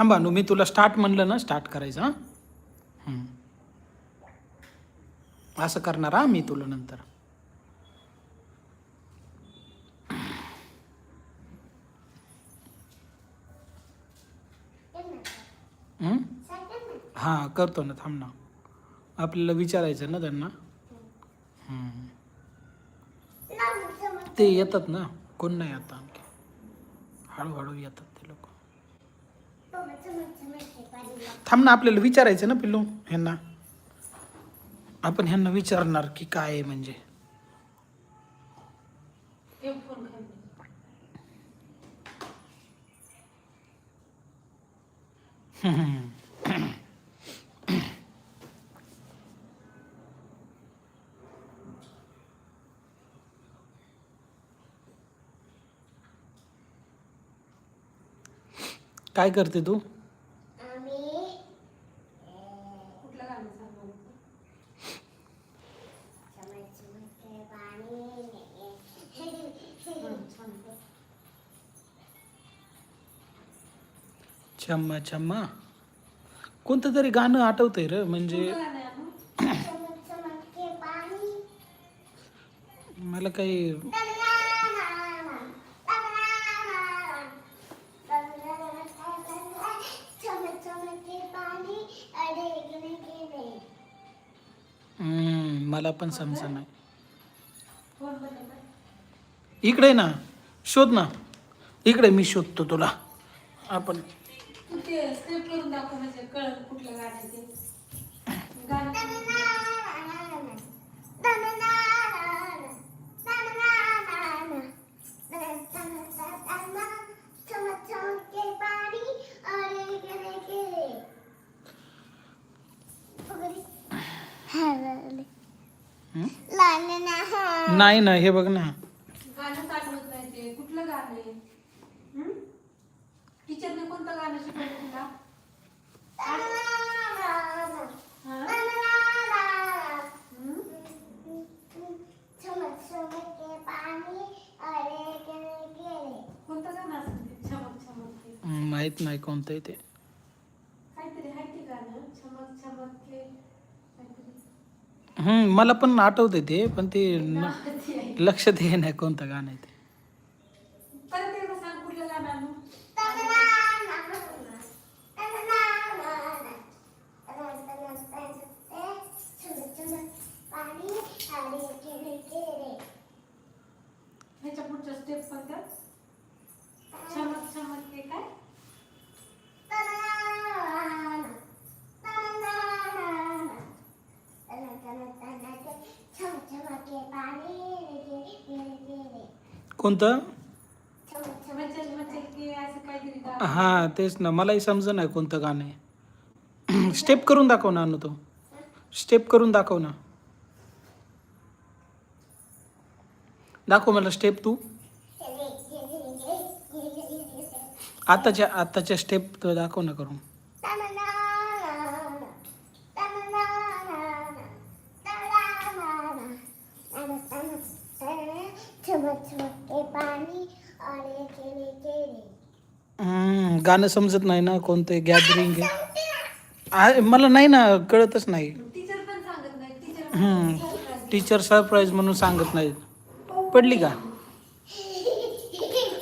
थांबा नु मी तुला स्टार्ट म्हणलं ना स्टार्ट करायचं हां? असं करणार हा मी तुला नंतर. हां करतो ना थांब ना. आपल्याला विचारायचं ना त्यांना. ते येतात ना कोण नाही आता आणखी. हळूहळू येतात ते लोक थांब ना आपल्याला विचारायचं ना पिल्लू ह्यांना. आपण ह्यांना विचारणार की काय आहे म्हणजे. काय करते तू कुठलं गाणं सांगू छम्मा छम्मा कोणतं तरी गाणं आठवतंय र म्हणजे मला काही मला पण समजा नाही. इकडे ना शोध ना. इकडे मी शोधतो तुला. आपण तू ते स्टेप करून दाखव म्हणजे कळत कुठलं गाणं आहे ते. गाणं हम्म? नाही ना हे। बघ ना. गाणं आठवत नाही ते. कुठलं गाणं आहे? टीचरने कोणतं गाणं शिकवलं तुला हा? हं? कोणतं गाणं असतं ते चमक चमक के हम्म, माहीत नाही कोणतं ते. मला पण आठवते ते पण ते. लक्षात ये नाही कोणतं गाणं आहे ते. कोणतं? हां तेच ना. मलाही समजत नाही कोणतं गाणं आहे. स्टेप करून दाखव ना अनु तो. स्टेप करून दाखव ना. दाखव मला स्टेप तू. आताच्या आताच्या स्टेप तो दाखव ना करून. हम्म, गाणं समजत नाही ना कोणतं गॅदरिंग आहे. मला नाही ना कळतच नाही. टीचर पण सांगत नाही टीचर हम्म. टीचर सरप्राईज म्हणून सांगत नाहीत. पडली का?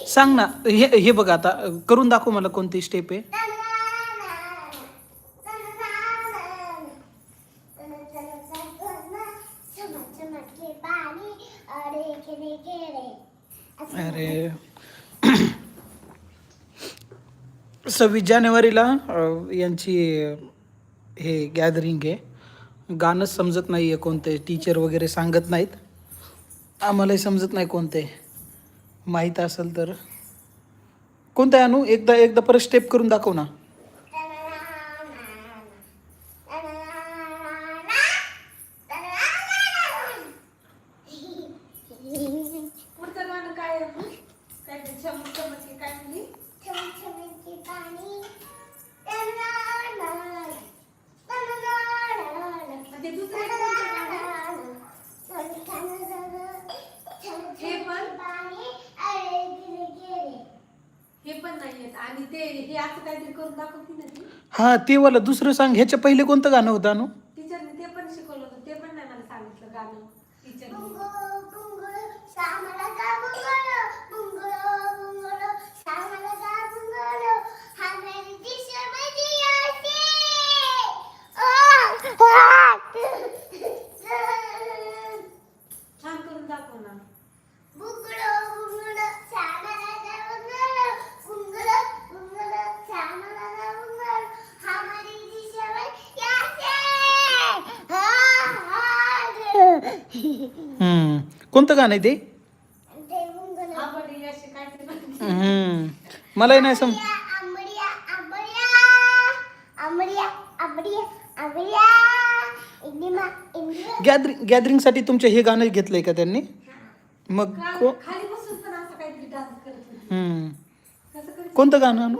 सांग ना हे हे बघ आता करून दाखव मला कोणती स्टेप आहे. अरे. सव्वीस जानेवारीला यांची हे गॅदरिंग आहे. गाणंच समजत नाही आहे कोणते टीचर वगैरे सांगत नाहीत. आम्हालाही समजत नाही कोणते. माहीत असेल तर. कोणतं आहे अनु? एकदा एकदा परत स्टेप करून दाखव ना. आणि ते हे असं काहीतरी करून दाखवते ना ती. हा ते वाला दुसरं सांग. ह्याच्या पहिले कोणतं गाणं होतं अनु टीचरने ते पण शिकवलं होतं ते पण नाही मला सांगितलं गाणं टीचरने बुंगळो बुंगळो श्यामला गा बुंगळो बुंगळो बुंगळो श्यामला गा बुंगळो हा मेरी दिशा माझी आसे छान करून दाखव ना बुंगळो बुंगळो श्यामला गा बुंगळो बुंगळो बुंगळो श्यामला गा बुंगळो हा मेरी दिशा माझी आसे हा हा हम्म. कोणतं गाणं आहे ते. हम्म. मलाही नाही सम गॅदरिंग गॅदरिंगसाठी तुमच्या हे गाणं घेतलंय का त्यांनी मग का- हम्म. कोणतं गाणं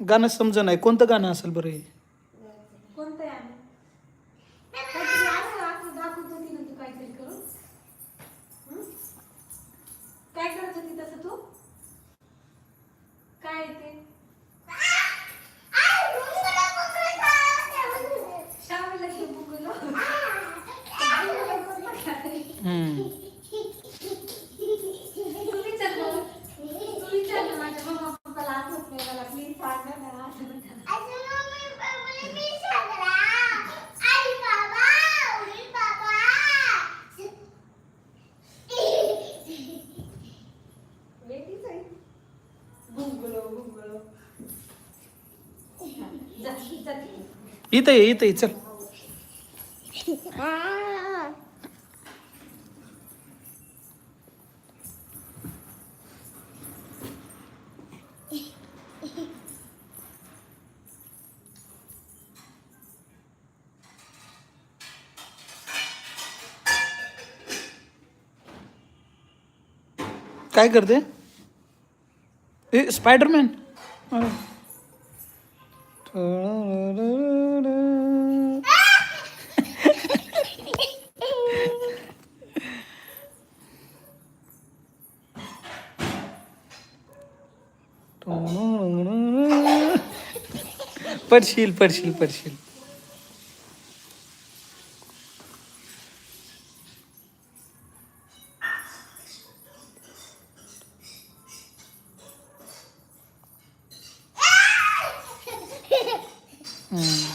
गाणं समज नाही कोणतं गाणं असेल बरं हे कोणतं आहे आम्ही काहीतरी असं असं दाखवत होती ना तू काहीतरी करून हं? काय करत होती तसं तू काय आहे ते आ बुंगळा बुंगळा श्यामला हे बुगलो हम्म. तू विचार ना तू विचार ना माझ्या मम्मा पप्पाला आठवत नाही मला प्लीज सांग ना असं म्हणतात. अजून मी बाबूला मी सांगला आई बाबा उडी बाबा वेगळीच आहे बुंगलो बुंगलो जा जा तिकडे. इथं ये इथं ये चल काय करते? ए स्पायडरमॅन पडशील पडशील पडशील हम्म.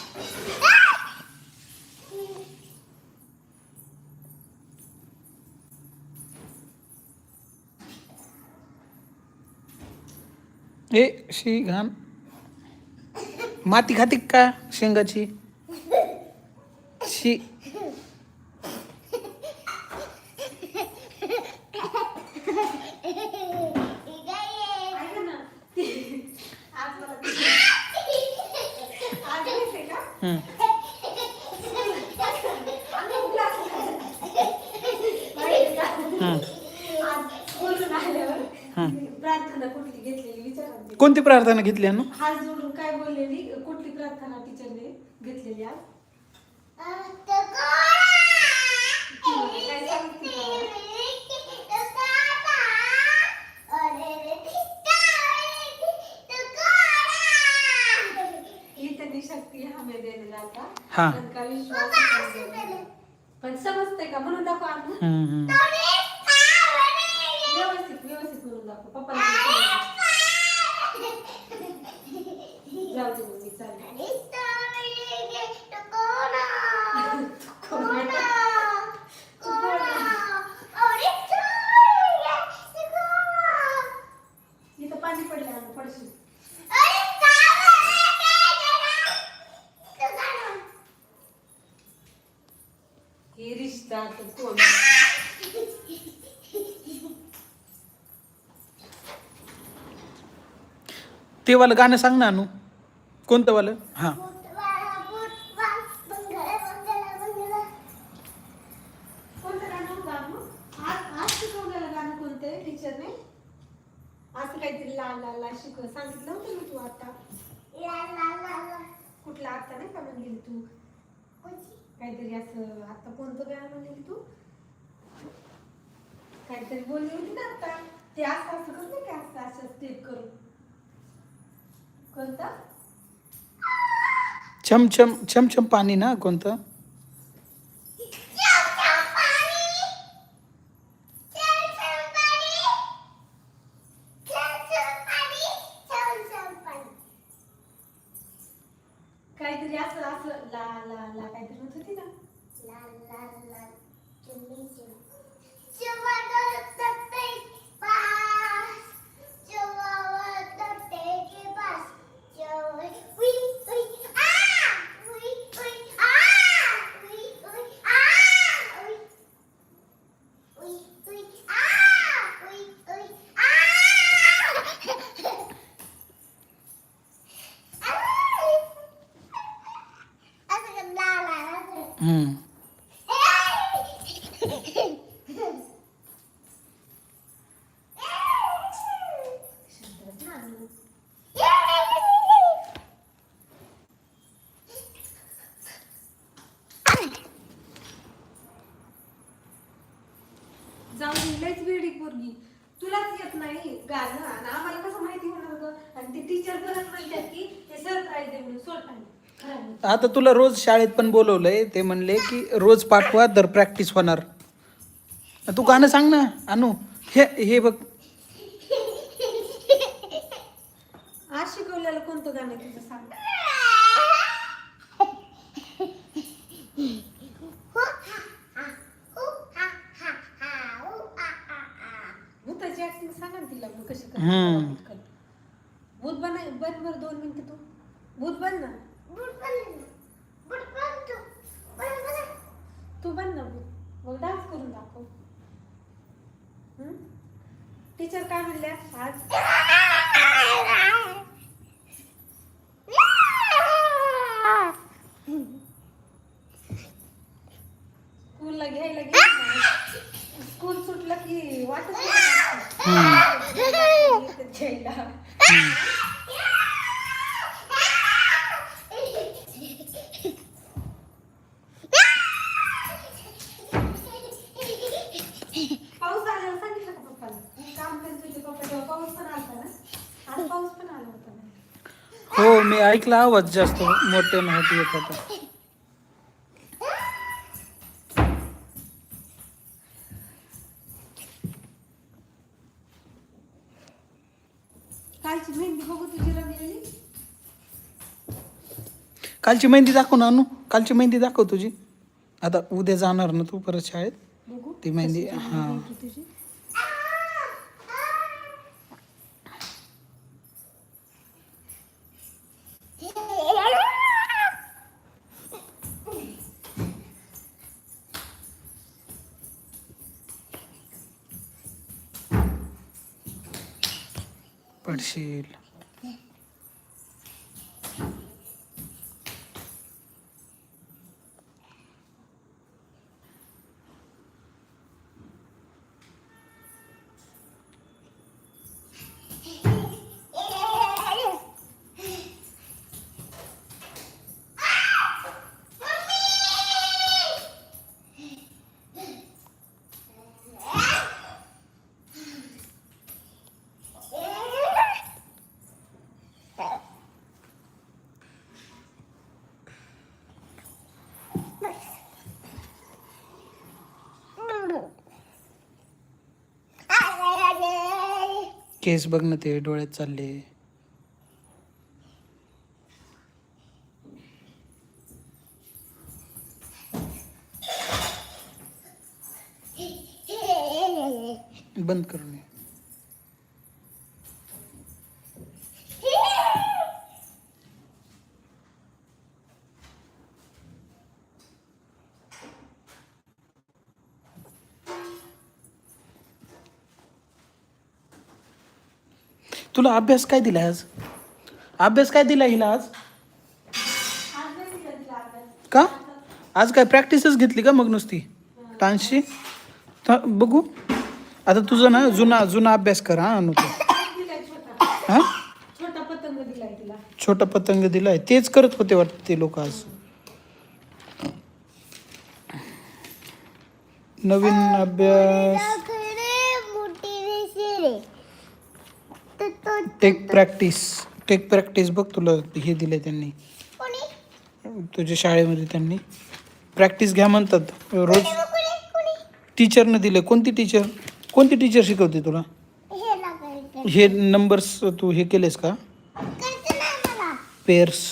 ए शी घाण माती खाते का शेंगाची? शी. हम्म. प्रार्थना कुठली घेतलेली विचारा ना. कोणती प्रार्थना घेतली अनु हात जोडून काय बोललेली कुठली प्रार्थना टीचरने घेतलेली आज? ही शक्ती हमे देणे आता हा. पण का विश्वास. पण समजते का म्हणून दाखव हम्म, हम्म. व्यवस्थित व्यवस्थित म्हणून दाखव पप्पा जाऊ दे मग मी चालले इथं पाणी पडलं आहे, पडशील हे रिश्ता तर कोण ते वालं गाणं सांग ना अनु. कोणतं वालं? हां कोणतं गाणं होतं अनु? आज आज शिकवलेलं गाणं कोणतं आहे टीचरने असं काहीतरी लाल लाल लाल शिकव सांगितलं होतं ना तू आता कुठला आता नाही का म्हणलेली तू काहीतरी असं आता कोणतं गाणं म्हणलेली तू काहीतरी बोलली होती ना आता ते असं असं करते का असं असं स्टेप करून कोणतं छम छम छम छम पाणी ना कोणतं काहीतरी असं असं ला ला ला काहीतरी म्हणत होती ना हम्म. जाऊन लयच पोरगी तुलाच येत नाही गाणं. आणि आम्हाला कसं माहिती होणार होतं? आणि ते टीचर परत म्हणतात की हे सरप्राईज दे म्हणून सोड पाणी खरं नाही. आता तुला रोज शाळेत पण बोलवलंय ते म्हणले की रोज पाठवा दर प्रॅक्टिस होणार. तू गाणं सांग ना अनु. हे हे बघ. आज शिकवलेलं कोणतं गाणं आहे तुझं सांग? भूत बन बन बरं दोन मिनिटं तू. भूत बन ना. तू. बन ना भूत. मग डान्स करून दाखव. टीचर काय म्हणल्या आज स्कूलला घ्यायला गेली स्कूल सुटलं की वाटत घ्यायला पाऊस आल्यावर सांगितलं का पप्पाला काम करत होते पप्पा तेव्हा पाऊस पण आलता ना आज पाऊस पण आला होता ना मी ऐकला आवाज जास्त मोठे माहिती येत होता कालची मेहंदी बघू तुझी रंगलेली? कालची मेहंदी दाखव ना अनु. कालची मेहंदी दाखव तुझी. आता उद्या जाणार ना तू परत शाळेत? बघू. ती मेहंदी हां. तुझी? fácil. केस बघ ना ते डोळ्यात चालले. तुला अभ्यास काय दिला आज? अभ्यास काय दिला हिला आज? का? आज काय प्रॅक्टिसच घेतली का मग नुसती? तानशी? तर बघू. आता तुझं ना जुना जुना अभ्यास कर हा अनु हां? छोटा पतंग दिलाय तेच करत होते वाटते ते लोक आज. नवीन अभ्यास मोठी तू तू टेक प्रॅक्टिस टेक प्रॅक्टिस बघ तुला हे दिले त्यांनी. कोणी? तुझ्या शाळेमध्ये त्यांनी. प्रॅक्टिस घ्या म्हणतात. रोज कोणी कोणी टीचरनं दिले कोणती टीचर कोणती टीचर शिकवते तुला? हे लागायचं हे नंबर्स तू हे केलेस का? करते नाही मला पेअर्स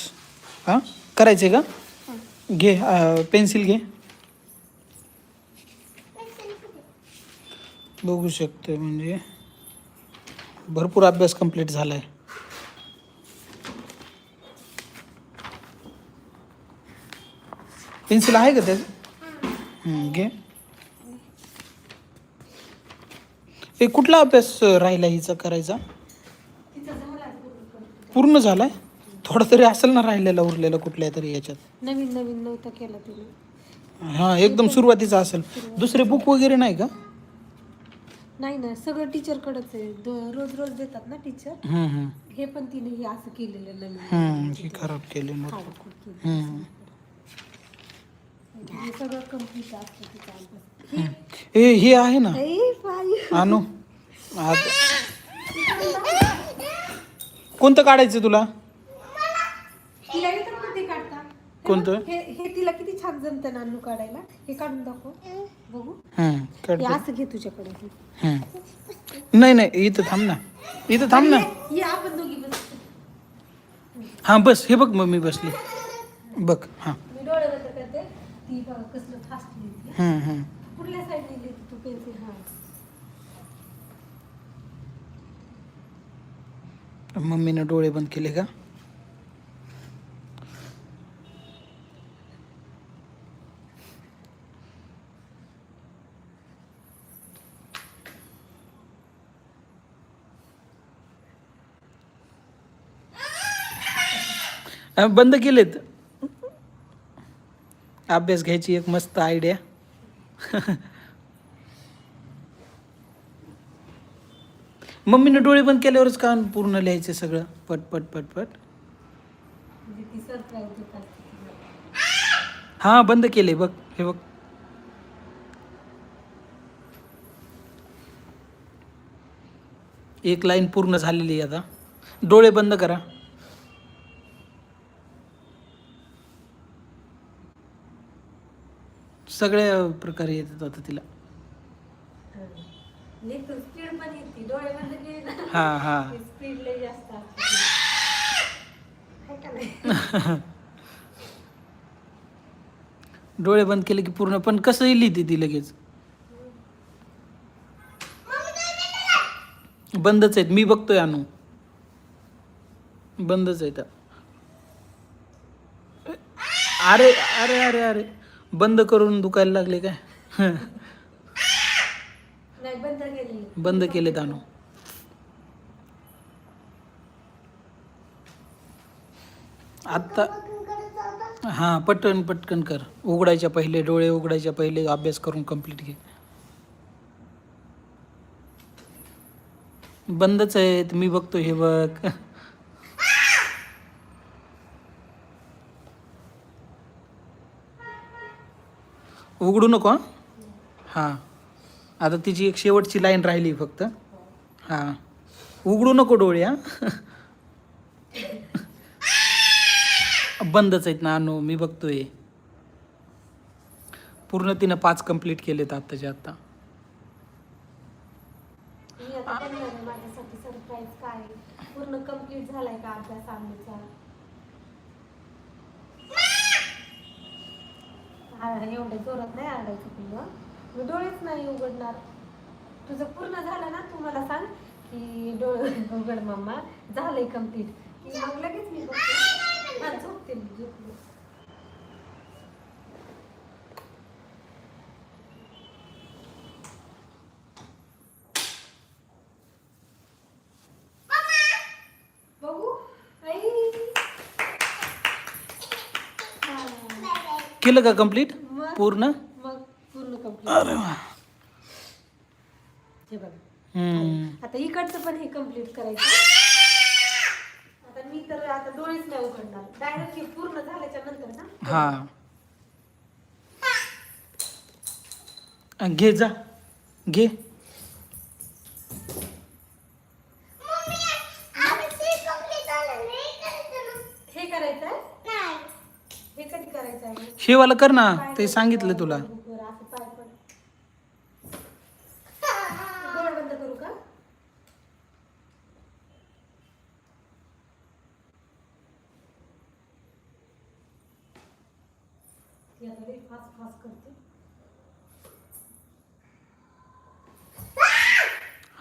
हां? करायचे का? घे पेन्सिल घे. बघू शकते म्हणजे. भरपूर अभ्यास कंप्लीट झाला आहे पेन्सिल आहे का त्याचं हं, घे. ए कुठला अभ्यास राहिला हिचा करायचा? पूर्ण झालाय? थोडा तरी असेल ना राहिलेला उरलेला कुठल्या तरी याच्यात. नवीन नवीन नव्हतं केलं हां एकदम सुरुवातीचा असेल. दुसरे बुक वगैरे नाही का? नाही ना सगळं टीचरकडेच आहे. दो- रोज रोज देतात ना टीचर हम्म, हम्म. हे पण तिने हे असं केलेलं नवीन. हे खराब केले मग. हे सगळं असतं तिचं अभ्यास. ए हे आहे ना? ए, बाई. आणू आता कोणतं काढायचं तुला? तिला येतं पण ते काढता? कोणतं? हे हे तिला किती छान जमतं नानू काढायला. हे काढून दाखव. बघू. हम्म, हे काढते असं घे तुझ्याकडे. हम्म. नाही नाही इथं थांब ना। इथं थांब ना। ये आपण दोघी बस। हाँ बस हे बघ मम्मी बसली बघ हाँ। मी डोळे बंद करते ती बघा कसलं फास्ट लिहिते हम्म, हम्म. कुठल्या साईडने लिहिते तू पेन्सिल हा। मम्मीनं डोळे बंद केले का बंद केलेत. अभ्यास घ्यायची एक मस्त आयडिया मम्मीनं डोळे बंद केल्यावरच का पूर्ण लिहायचं सगळं. पट पट पट पट. हा बंद केले बघ हे बघ. एक लाईन पूर्ण झालेली आहे आता. डोळे बंद करा. सगळ्या प्रकारे येतात आता तिला. येते. डोळे बंद केले हा हा. का नाही? डोळे बंद केले की पूर्ण पण कसंही लिहिते ती लगेच? बंदच आहेत. मी बघतोय आणू बंदच आहेत. अरे अरे अरे अरे. बंद करून दुखायला लागले काय? बंद केली आणू आत्ता हां पटकन पटकन कर. उघडायच्या पहिले डोळे उघडायच्या पहिले अभ्यास करून कंप्लीट घे. बंदच आहेत मी बघतो हे बघ. उघडू नको हां? आता तिची एक शेवटची लाईन राहिली फक्त. हां. उघडू नको डोळे हां? बंदच आहेत ना अनु. मी बघतोय. पूर्ण तिनं पाच कंप्लीट केलेत आत्ताच्या आत्ता. पूर्ण कंप्लीट झालाय का अभ्यास आमचा हा एवढ्या जोरात नाही आरडायचं तुला? मी डोळेच नाही उघडणार. तुझं पूर्ण झालं ना? तू मला सांग की डोळे उघड मम्मा झालंय कंप्लीट की मग लगेच मी बघते. हा झोपते मी झोपले बघू आई हा. केलं का कंप्लीट मग? पूर्ण? मग पूर्ण कंप्लीट अरे वा. हे बघ. हम्म. आता इकडचं पण हे कंप्लीट करायचं. आता मी तर आता डोळेच नाही उघडणार. डायरेक्ट हे पूर्ण झाल्याच्यानंतर ना? हा. घे जा. घे मम्मी हे वाला कर ना ते सांगितलं तुला.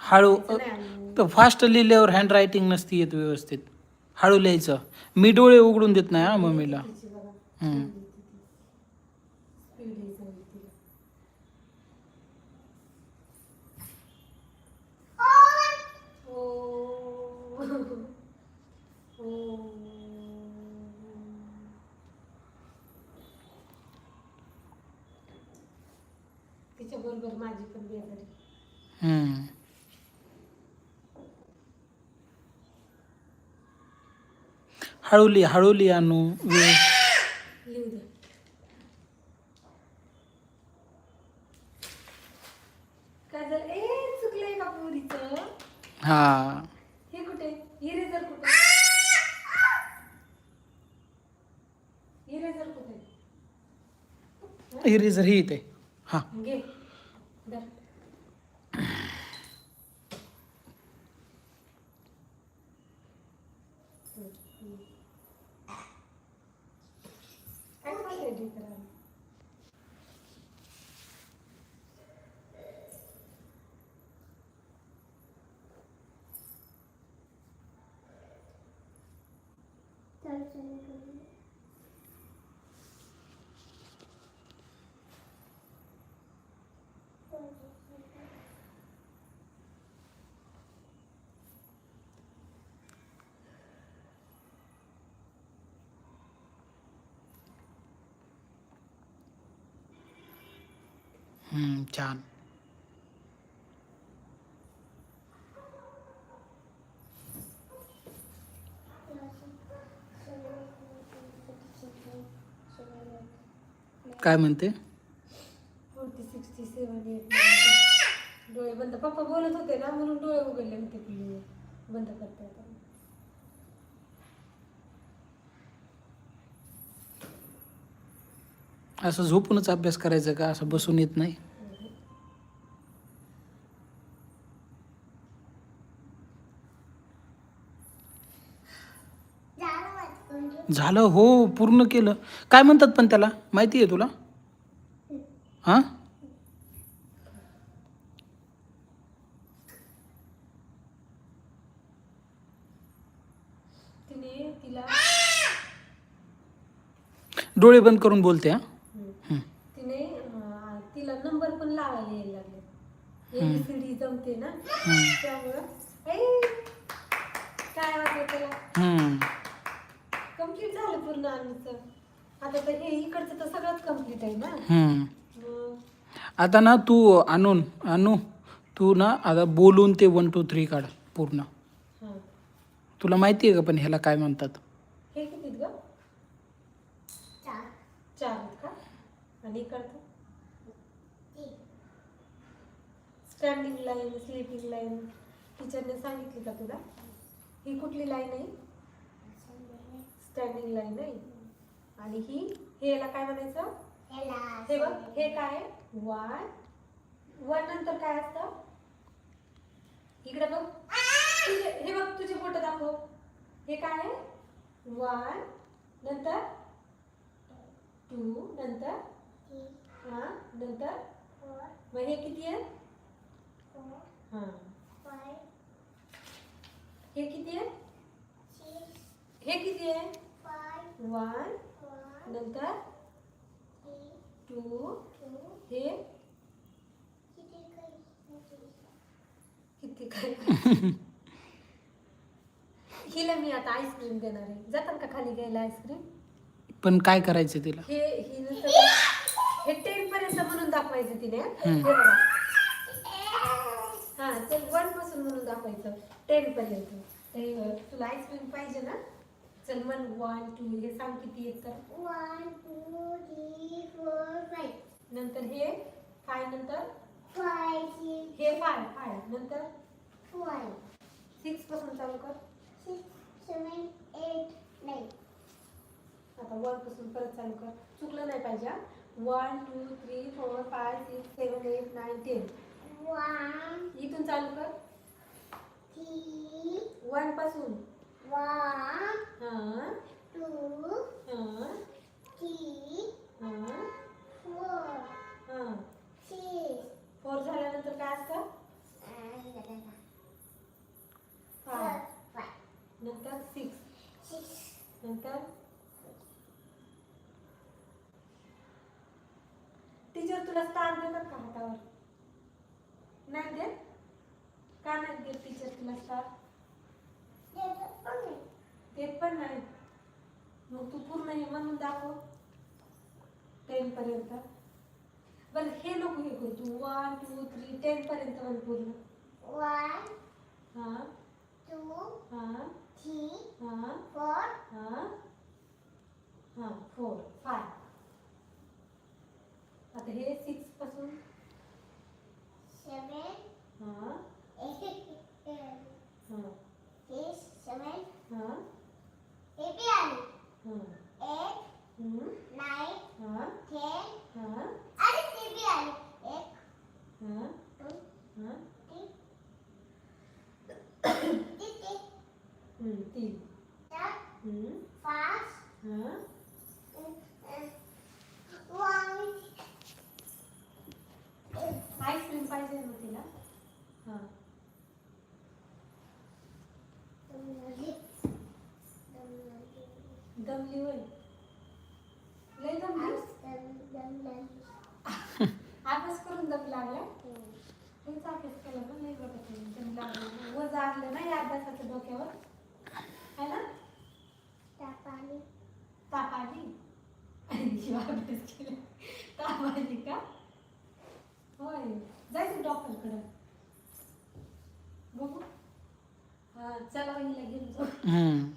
हळू तर फास्ट लिहिल्यावर हँड रायटिंग नसती येत व्यवस्थित. हळू लिहायचं. मी डोळे उघडून देत नाही हा मम्मीला तिची बघा हम्म. स्पीड आहे सगळी तिला ओ ओ तिच्या बरोबर माझी पण बेजारी हम्म. हळू लिहा हळू लिहा अनु वेळ. लिहू दे. काय झालं? ए चुकलंय का पुरीचं हा. हे कुठे? इरेजर कुठे? इरेजर कुठे? इरेजर ही इथे. हा. घे. काय करायला छान काय म्हणते? डोळे बंद. पप्पा बोलत होते ना, म्हणून डोळे उघडले होते की बंद करता असं झोपूनच अभ्यास करायचा का? असं बसून येत नाही? झालं हो पूर्ण केलं. काय म्हणतात पण त्याला? माहिती आहे तुला? हां? डोळे बंद करून बोलते हा हम्म. तिने अं, तिला नंबर पण लावायला यायला लागले. एबीसीडी जमते ना? त्यामुळं काय वाटलं त्याला. कंप्लीट झालं पूर्ण आमचं आता तर हे इकडचं तर सगळंच कंप्लीट आहे ना? आता ना तू आणून आणू तू ना आता बोलून ते वन टू थ्री काढ पूर्ण. हां. तुला माहिती आहे का पण ह्याला काय म्हणतात? हे किती ग? चार. चार का? आणि इकडचं तीन स्टँडिंग लाईन स्लीपिंग लाईन टीचरने सांगितली का तुला? ही कुठली लाईन आहे? स्टँडिंग लाईन आहे. आणि ही हे याला काय म्हणायचं? हे बघ हे काय वन वन नंतर काय असतं? इकडे बघ. हे बघ तुझे बोट दाखव. हे काय आहे? वन नंतर? टू नंतर? हा नंतर? मग हे किती आहे? हा. हे किती आहे? हे किती आहे? वन. नंतर? टू. हे? किती काय? हिला मी आता आईस्क्रीम देणार आहे. जातात का खाली घ्यायला आईस्क्रीम पण काय करायचं तिला? हे हे टेन पर्यंत म्हणून दाखवायचं तिने. हे बघा. हा ते वनपासून म्हणून दाखवायचं टेन पर्यंत. ते तुला आईस्क्रीम पाहिजे ना? चल मन वन टू हे सांग किती येत तर. One two three four five नंतर हे फाय नंतर? सिक्स हे फाय फाय नंतर? फाईव्ह सिक्सपासून चालू कर. सिक्स सेवन एट नाईन आता आता वनपासून परत चालू कर. चुकलं नाही पाहिजे one two three four five six seven eight nine ten One, इथून चालू कर. वनपासून. One, हां. Two, हां. Three, हां. हां. फोर झाल्यानंतर काय असतं? फाय नंतर सिक्स six, नंतर? टीचर तुला स्टार देतात का हातावर? नाही देत? का नाही देत टीचर तुला स्टार देत पण नाही. मग तू पूर्ण हे म्हणून दाखव. टेन पर्यंत. बरं हे लोक हे करू तू. वन टू थ्री टेन पर्यंत म्हण पूर्ण. one, हां. two, हां. three, हां. four, हां. हां फोर फाय आता हे सिक्सपासून seven, हां eight, हां six, seven, हां eight, and हां eight, हम्म, nine, हां ten, हां and eight, and eight, हां two, हां three, three, हम्म, तीन four, हम्म, five, हां one, आईस्क्रीम पाहिजे ना तिला? हां. दमली होय लय दमली अभ्यास करून दम लागला? तुमचा अभ्यास केला पण नाही बघत आहे. दम लागलं. वज आणलं ना या अभ्यासाच्या डोक्यावर. है ना? ताप आली. शिवाय अभ्यास केला. ताप आली का? होय. जायचं डॉक्टरकडे. बघू. हा चला हिला घेऊन जाऊ. हम्म.